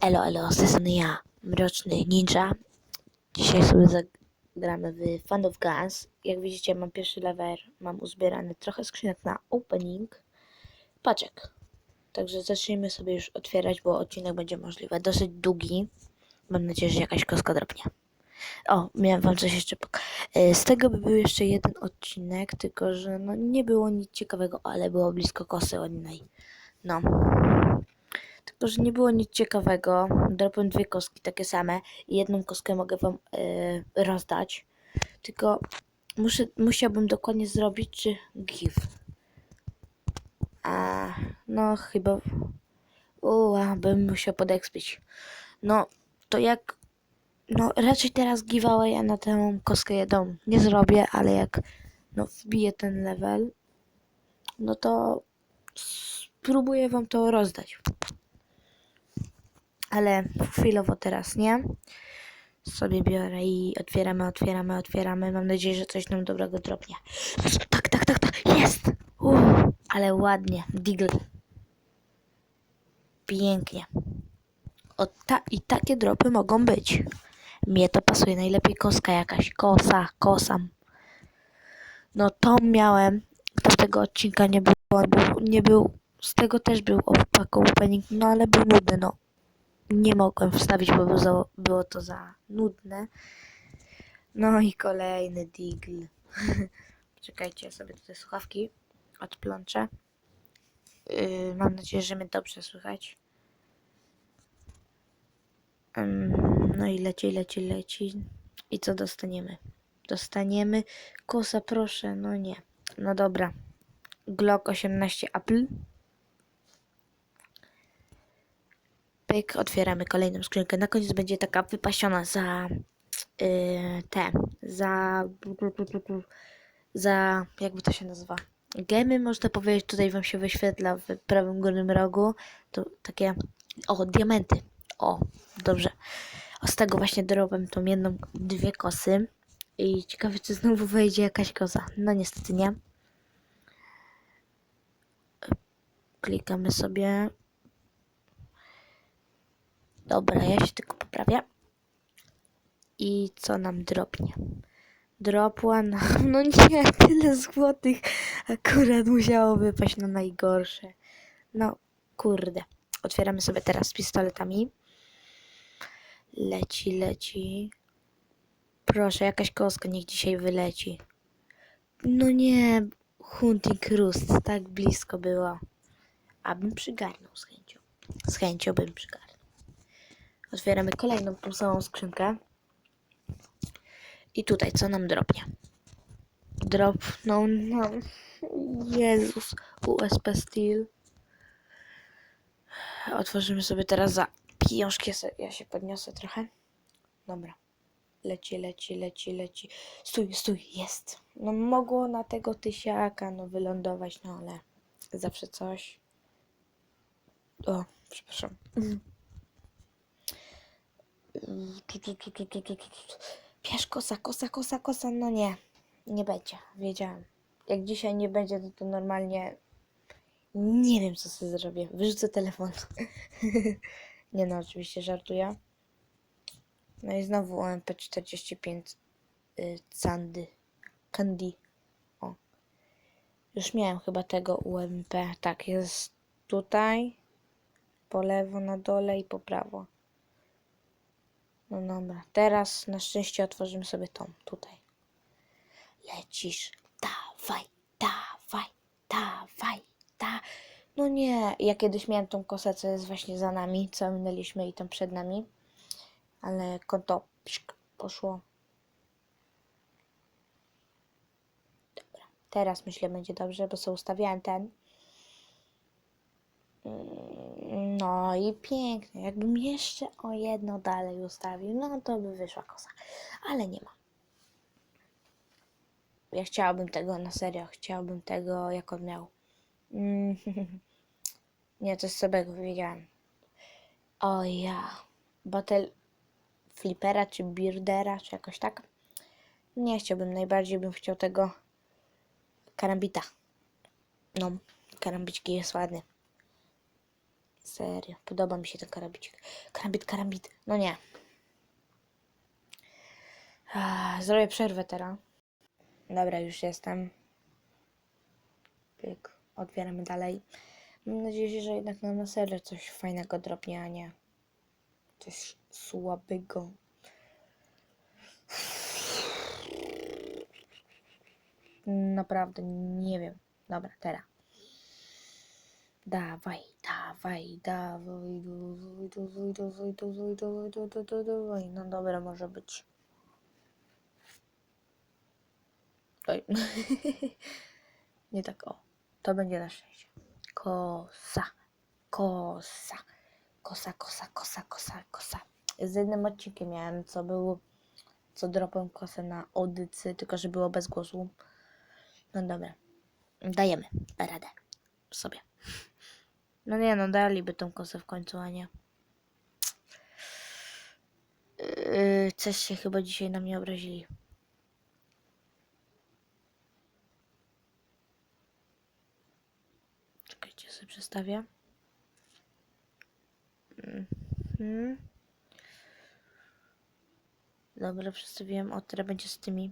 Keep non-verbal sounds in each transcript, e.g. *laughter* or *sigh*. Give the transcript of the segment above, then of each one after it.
Elo, elo, z tej strony ja, Mroczny Ninja. Dzisiaj sobie zagramy w Fund of Guns. Jak widzicie, mam pierwszy level, mam uzbierany trochę skrzynek na opening. Paczek. Także zacznijmy sobie już otwierać, bo odcinek będzie możliwe dosyć długi. Mam nadzieję, że jakaś koska drobnie. O, miałem wam coś jeszcze e, Z tego by był jeszcze jeden odcinek, tylko że no nie było nic ciekawego, ale było blisko kosy ładnej. No. Tylko, że nie było nic ciekawego. Dropłem dwie kostki takie same i jedną kostkę mogę wam e, rozdać. Tylko muszę, musiałbym dokładnie zrobić, czy give. A no chyba. Uła, bym musiał podekspić. No, to jak. No, raczej teraz giveaway na tę kostkę jedną nie zrobię, ale jak no, wbiję ten level, no to spróbuję wam to rozdać ale chwilowo teraz nie. Sobie biorę i otwieramy, otwieramy, otwieramy. Mam nadzieję, że coś nam dobrego dropnie. Tak, tak, tak, tak, jest! Uuu, ale ładnie, Diggle. Pięknie. O, ta, I takie dropy mogą być. Mnie to pasuje, najlepiej koska jakaś, kosa, kosam. No to miałem, kto z tego odcinka nie był, on był, nie był, z tego też był opaką opening, no ale był nudny, no nie mogłem wstawić, bo było, za, było to za nudne. No i kolejny digl. *laughs* Czekajcie, ja sobie tutaj słuchawki odplączę. Yy, mam nadzieję, że mnie dobrze słychać. No i leci, leci, leci. I co dostaniemy? Dostaniemy kosa, proszę. No nie. No dobra. Glock 18 Apple. Pyk, otwieramy kolejną skrzynkę. Na koniec będzie taka wypasiona za yy, te, za za, jakby to się nazywa, gemy, można powiedzieć, tutaj wam się wyświetla w prawym górnym rogu, to takie, o, diamenty, o, dobrze. Z tego właśnie dorobłem tą jedną, dwie kosy i ciekawe, czy znowu wejdzie jakaś koza. No niestety nie. Klikamy sobie, Dobra, ja się tylko poprawię. I co nam dropnie? Dropła nam, *laughs* no nie, tyle złotych akurat musiało wypaść na najgorsze. No, kurde. Otwieramy sobie teraz pistoletami. Leci, leci. Proszę, jakaś koska niech dzisiaj wyleci. No nie, Hunting Roost, tak blisko było. Abym przygarnął z chęcią. Z chęcią bym przygarnął. Otwieramy kolejną tą samą skrzynkę. I tutaj co nam dropnie? Dropną nam. Jezus, USP Steel. Otworzymy sobie teraz za pieniążki. Ja się podniosę trochę. Dobra. Leci, leci, leci, leci. Stój, stój, jest. No mogło na tego tysiaka no wylądować, no ale zawsze coś. O, przepraszam. Piesz kosa, kosa, kosa, kosa, no nie, nie będzie, wiedziałam. Jak dzisiaj nie będzie, to, to normalnie nie wiem, co sobie zrobię. Wyrzucę telefon. *laughs* nie no, oczywiście żartuję. No i znowu OMP45 y, Sandy. Candy. O. Już miałem chyba tego UMP. Tak, jest tutaj. Po lewo, na dole i po prawo. No dobra, teraz na szczęście otworzymy sobie tą tutaj. Lecisz, dawaj, dawaj, dawaj, da. No nie, ja kiedyś miałem tą kosę, co jest właśnie za nami, co minęliśmy i tam przed nami. Ale konto pszk, poszło. Dobra, teraz myślę będzie dobrze, bo sobie ustawiałem ten. Mm, No i pięknie. Jakbym jeszcze o jedno dalej ustawił, no to by wyszła kosa. Ale nie ma. Ja chciałabym tego na serio. Chciałbym tego, jak on miał. Mm, *laughs* Nie, coś sobie powiedziałem. O ja. Battle Flippera czy Birdera, czy jakoś tak. Nie chciałbym. Najbardziej bym chciał tego karambita. No, karambiczki jest ładny. Serio, podoba mi się ten karambicik. Karambit, karambit. No nie. Ah, Zrobię przerwę teraz. Dobra, już jestem. Pyk. Otwieramy dalej. Mam nadzieję, że jednak na serio coś fajnego drobnie, a nie coś słabego. Naprawdę nie wiem. Dobra, teraz. Dawaj, dawaj, dawaj, dawaj, dawaj, dawaj, dawaj, dawaj, dawaj, dawaj. No dobra, może być. Oj. Nie tak o. To będzie na szczęście. Kosa, kosa, kosa, kosa, kosa, kosa, kosa. Z jednym odcinkiem miałem, co było, co dropłem kosę na audycy, tylko że było bez głosu. No dobra. Dajemy radę sobie. No nie no, daliby tą kosę w końcu, a nie. Yy, coś się chyba dzisiaj na mnie obrazili. Czekajcie, sobie przestawię. Mhm. Dobra, przestawiłem. O, teraz będzie z tymi.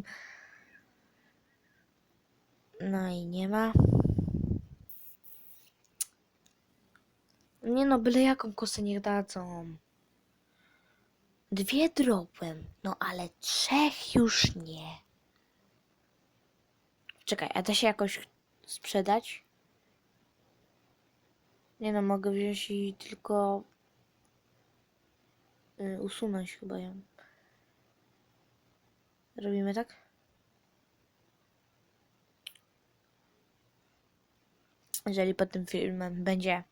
*laughs* No i nie ma. Nie no, byle jaką kosę niech dadzą. Dwie dropłem, no ale trzech już nie. Czekaj, a da się jakoś sprzedać? Nie no, mogę wziąć i tylko y, usunąć chyba ją. Robimy tak? Jeżeli pod tym filmem będzie.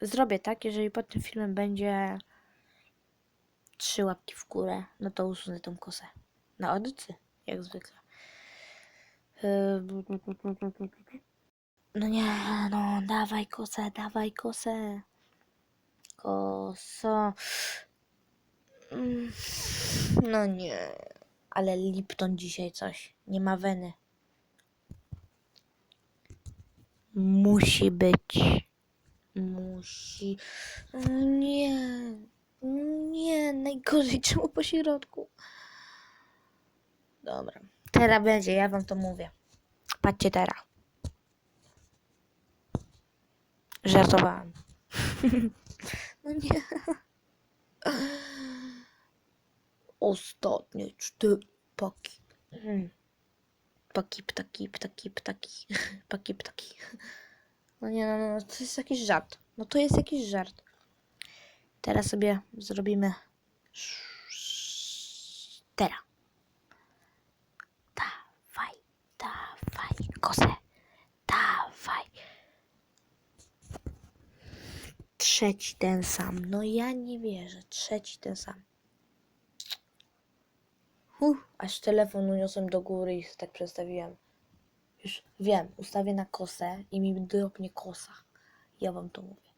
Zrobię tak, jeżeli pod tym filmem będzie trzy łapki w górę, no to usunę tą kosę. Na audycy, jak zwykle. No nie, no dawaj kosę, dawaj kosę. Koso. Mm, No nie. Ale Lipton dzisiaj coś. Nie ma weny. Musi być. Musi. Nie. Nie, najgorzej *laughs* czemu po środku. Dobra. Teraz będzie, ja wam to mówię. Patrzcie teraz. Żartowałam. *laughs* no nie. Ostatnie cztery paki. Mm. Paki, ptaki, ptaki, ptaki. *laughs* Paki, ptaki. No nie, no, no, to jest jakiś żart. No to jest jakiś żart. Teraz sobie zrobimy. Teraz. Dawaj, dawaj, kosę. Dawaj. Trzeci ten sam. No ja nie wierzę. Trzeci ten sam. Uh, aż telefon uniosłem do góry i tak przestawiłem. Już wiem, ustawię na kosę i mi dropnie kosa. Ja wam to mówię.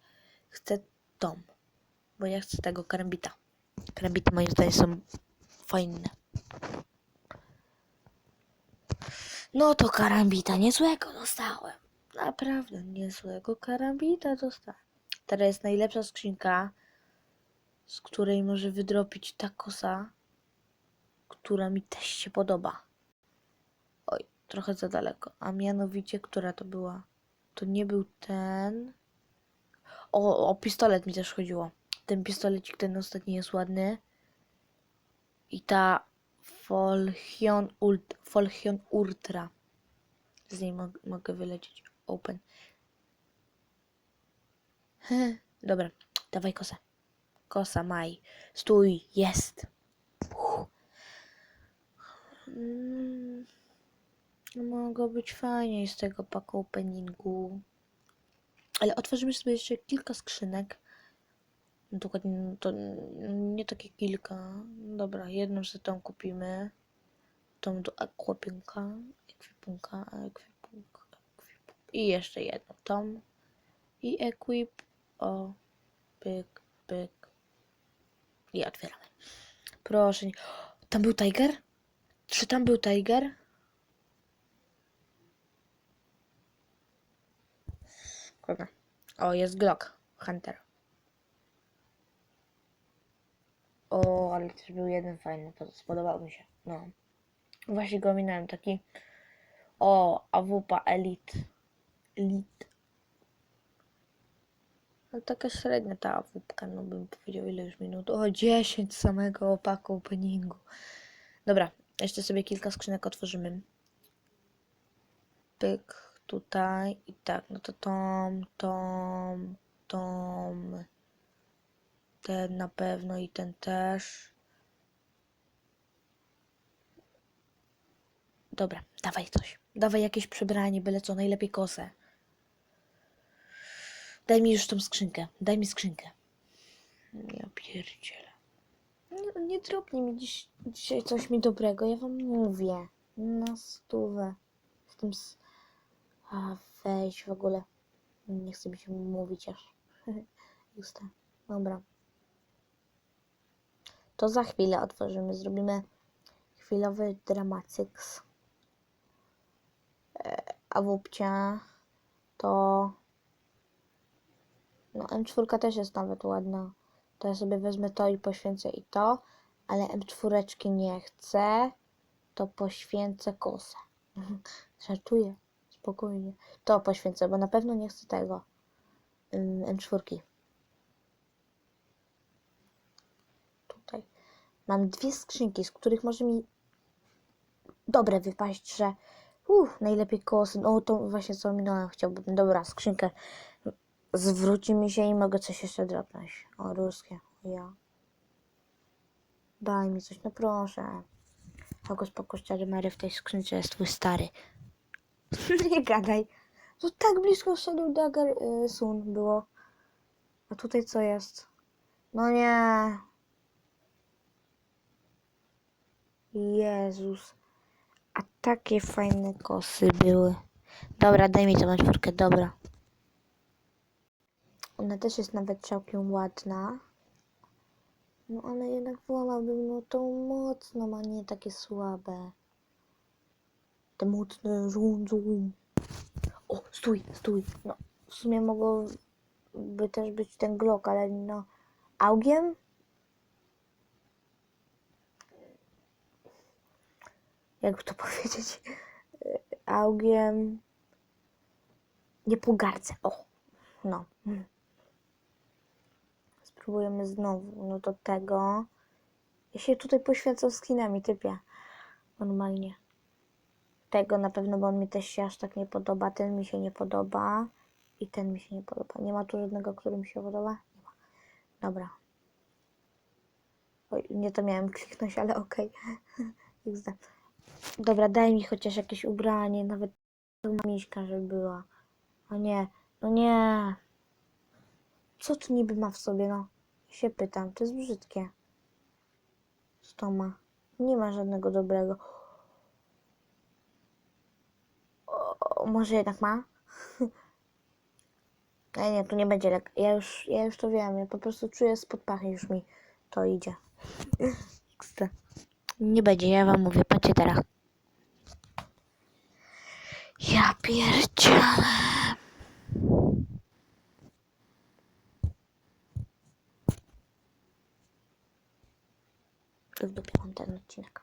Chcę dom, bo ja chcę tego karambita. Karambity moim zdaniem są fajne. No to karambita niezłego dostałem. Naprawdę niezłego karambita dostałem. Teraz jest najlepsza skrzynka, z której może wydropić ta kosa, która mi też się podoba. Oj, trochę za daleko. A mianowicie, która to była? To nie był ten. O, o pistolet mi też chodziło. Ten pistolecik, ten ostatni jest ładny. I ta Folchion, Ult, Folchion Ultra. Z niej mo mogę wylecieć. Open. *laughs* Dobra, dawaj kosę. Kosa, maj. Stój, jest. Mm, Mogło być fajniej z tego pack openingu. Ale otworzymy sobie jeszcze kilka skrzynek. Dokładnie, no to nie takie kilka. Dobra, jedną sobie tą kupimy. Tą do ekwipunka. Ekwipunka, ekwipunk. I jeszcze jedną tą. I equip. O, pyk, pyk. I otwieramy. Proszę. Tam był Tiger? Czy tam był Tiger? Kurwa. O, jest Glock. Hunter. O, ale też był jeden fajny. Spodobał mi się. No. Właśnie go minąłem. Taki... O, AWP Elite. Elite. No taka średnia ta AWPka, no bym powiedział ile już minut. O, 10 samego opaku openingu. Dobra, jeszcze sobie kilka skrzynek otworzymy. Pyk, tutaj i tak, no to tom, tom, tom. Ten na pewno i ten też. Dobra, dawaj coś. Dawaj jakieś przebranie, byle co, najlepiej kosę. Daj mi już tą skrzynkę. Daj mi skrzynkę. Ja pierdzielę. Nie, nie mi dziś, dzisiaj coś mi dobrego, ja wam mówię. Na stówę. Z tym... S... A, weź w ogóle. Nie chcę mi się mówić aż. *laughs* Just tak. Dobra. To za chwilę otworzymy. Zrobimy chwilowy dramatyks. A wupcia to... No M4 też jest nawet ładna. To ja sobie wezmę to i poświęcę i to. Ale M4 nie chcę. To poświęcę kosę. *laughs* Żartuję. Spokojnie. To poświęcę, bo na pewno nie chcę tego. Ym, M4. Tutaj. Mam dwie skrzynki, z których może mi dobre wypaść, że uff, najlepiej kosy. No to właśnie co minąłem, chciałbym. Dobra, skrzynkę. Zwróci mi się i mogę coś jeszcze dropnąć. O, ruskie. Ja. Daj mi coś, no proszę. Spoko, szczery Mary w tej skrzynce jest twój stary. *laughs* Nie gadaj. To tak blisko Shadow Dagger y, Sun było. A tutaj co jest? No nie. Jezus. A takie fajne kosy były. Dobra, daj mi tą czwórkę, dobra. Ona też jest nawet całkiem ładna. No ale jednak wolałbym no tą mocną, a nie takie słabe. Te mocne rządzą. O, stój, stój. No, w sumie mogłoby też być ten Glock, ale no... Augiem? Jakby to *laughs* powiedzieć? Augiem... Nie pogardzę. O, no. Spróbujemy znowu. No do tego. Ja się tutaj poświęcam skinami, typie. Normalnie. Tego na pewno, bo on mi też się aż tak nie podoba. Ten mi się nie podoba. I ten mi się nie podoba. Nie ma tu żadnego, który mi się podoba? Nie ma. Dobra. Oj, nie to miałem kliknąć, ale okej. *laughs* XD. Dobra, daj mi chociaż jakieś ubranie, nawet miśka, żeby była. O nie, no nie. Co tu niby ma w sobie, no? Się pytam, to jest brzydkie. Co to ma? Nie ma żadnego dobrego. O, może jednak ma? *laughs* Nie, nie, tu nie będzie lek. Ja już, ja już to wiem, ja po prostu czuję spod pachy, już mi to idzie. *laughs* Nie będzie, ja wam mówię, patrzcie teraz. Ja pierdzielę. W dupie mam ten odcinek.